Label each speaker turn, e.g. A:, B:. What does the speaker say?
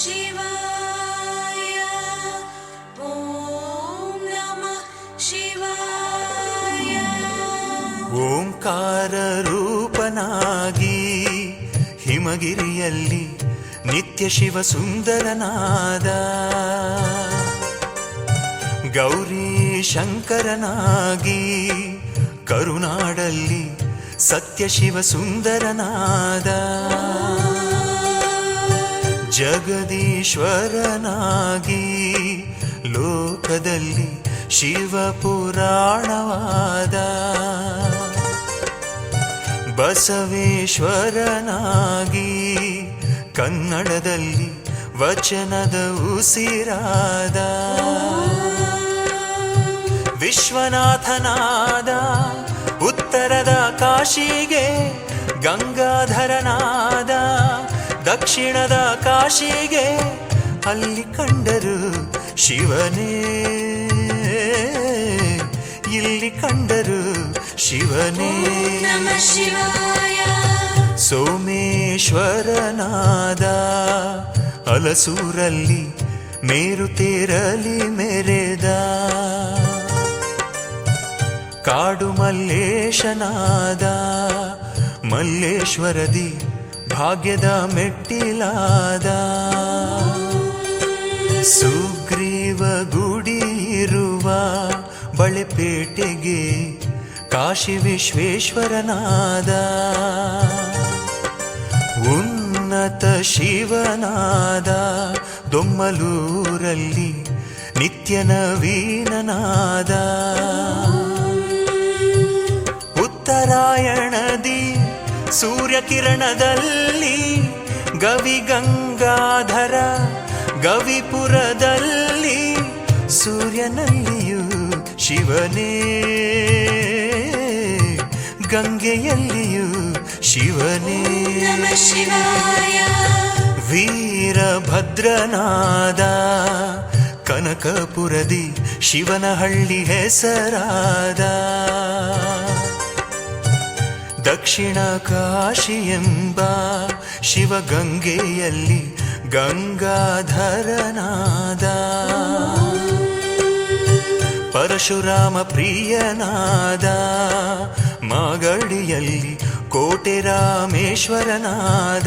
A: शिवाय ಹಿಮಗಿರಿಯಲ್ಲಿ ನಿತ್ಯ ಶಿವ ಸುಂದರನಾದ ಗೌರಿ ಶಂಕರನಾಗಿ ಕರುನಾಡಲ್ಲಿ ಸತ್ಯ ಶಿವ ಸುಂದರನಾದ ಜಗದೀಶ್ವರನಾಗಿ ಲೋಕದಲ್ಲಿ ಶಿವಪುರಾಣವಾದ ಬಸವೇಶ್ವರನಾಗಿ ಕನ್ನಡದಲ್ಲಿ ವಚನದ ಉಸಿರಾದ ವಿಶ್ವನಾಥನಾದ ಉತ್ತರದ ಕಾಶಿಗೆ ಗಂಗಾಧರನಾದ ದಕ್ಷಿಣದ ಕಾಶಿಗೆ ಅಲ್ಲಿ ಕಂಡರು ಶಿವನೇ. ಇಲ್ಲಿ ಕಂಡರು ಶಿವನೇ.
B: ನಮಃ ಶಿವಾಯ.
A: ಸೋಮೇಶ್ವರನಾದ ಅಲಸೂರಲ್ಲಿ ಮೇರು ತೇರಲಿ ಮೆರೆದ. ಕಾಡು ಮಲ್ಲೇಶನಾದ ಮಲ್ಲೇಶ್ವರದಿ ಭಾಗ್ಯದ ಮೆಟ್ಟಿಲಾದ ಸುಗ್ರೀವ ಗುಡಿರುವ ಬಳಿಪೇಟೆಗೆ ಕಾಶಿ ವಿಶ್ವೇಶ್ವರನಾದ ಉನ್ನತ ಶಿವನಾದ ದೊಮ್ಮಲೂರಲ್ಲಿ ನಿತ್ಯ ನವೀನನಾದ ಉತ್ತರಾಯಣದಿ ಸೂರ್ಯಕಿರಣದಲ್ಲಿ ಗವಿ ಗಂಗಾಧರ ಗವಿಪುರದಲ್ಲಿ ಸೂರ್ಯನಲ್ಲಿಯೂ ಶಿವನೇ. ಗಂಗೆಯಲ್ಲಿಯೂ ಶಿವನೇ. ವೀರಭದ್ರನಾದ ಕನಕಪುರದಿ ಶಿವನಹಳ್ಳಿ ಹೆಸರಾದ ದಕ್ಷಿಣ ಕಾಶಿ ಎಂಬ ಶಿವಗಂಗೆಯಲ್ಲಿ ಗಂಗಾಧರನಾದ. ಪರಶುರಾಮ ಪ್ರಿಯನಾದ. ಮಾಗಡಿಯಲ್ಲಿ ಕೋಟೆ ರಾಮೇಶ್ವರನಾದ